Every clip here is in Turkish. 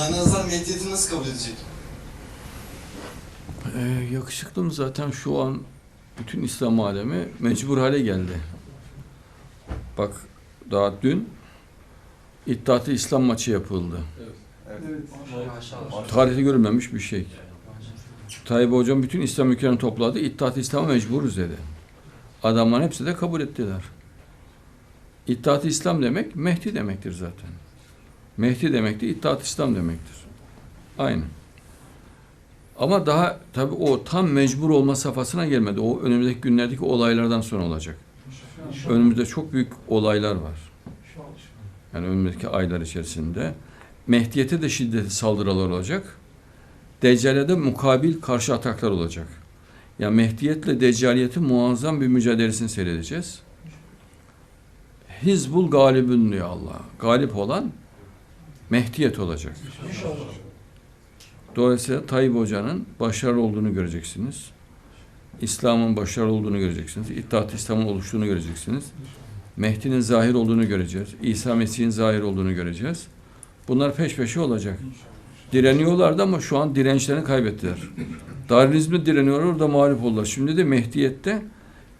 Manazlar mehdiyeti nasıl kabul edecek? Ee, yakışıklım zaten şu an bütün İslam alemi mecbur hale geldi. Bak daha dün İttihat-ı İslam maçı yapıldı. Tarihte görülmemiş bir şey. Tayyip Hocam bütün İslam ülkelerini topladı. İttihat-ı İslam'a mecburuz dedi. Adamların hepsi de kabul ettiler. İttihat-ı İslam demek Mehdi demektir zaten. Mehdi demek de İttihat-ı İslam demektir. Aynı. Ama daha tabii o tam mecbur olma safhasına gelmedi. O önümüzdeki günlerdeki olaylardan sonra olacak. Önümüzde çok büyük olaylar var. Yani önümüzdeki aylar içerisinde. Mehdiyete de şiddetli saldırılar olacak. Deccale de mukabil karşı ataklar olacak. Yani Mehdiyetle Deccaliyetin muazzam bir mücadelesini seyredeceğiz. Hizbul galibün diyor Allah. Galip olan Mehdiyet olacak. Dolayısıyla Tayyip Hoca'nın başarılı olduğunu göreceksiniz. İslam'ın başarılı olduğunu göreceksiniz. İttihat İslam'ın oluştuğunu göreceksiniz. Mehdi'nin zahir olduğunu göreceğiz. İsa Mesih'in zahir olduğunu göreceğiz. Bunlar peş peşe olacak. Direniyorlardı ama şu an dirençlerini kaybettiler. Darwinizm'de direniyorlar, orada mağlup oldular. Şimdi de Mehdiyet'te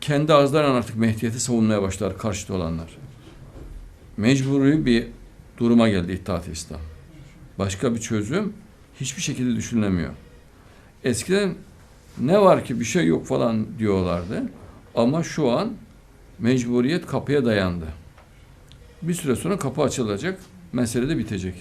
kendi ağızlarından artık Mehdiyet'i savunmaya başlar karşıt olanlar. Mecburi bir duruma geldi İttihat-ı İslam. Başka bir çözüm hiçbir şekilde düşünülemiyor. Eskiden ne var ki bir şey yok falan diyorlardı. Ama şu an mecburiyet kapıya dayandı. Bir süre sonra kapı açılacak, mesele de bitecek.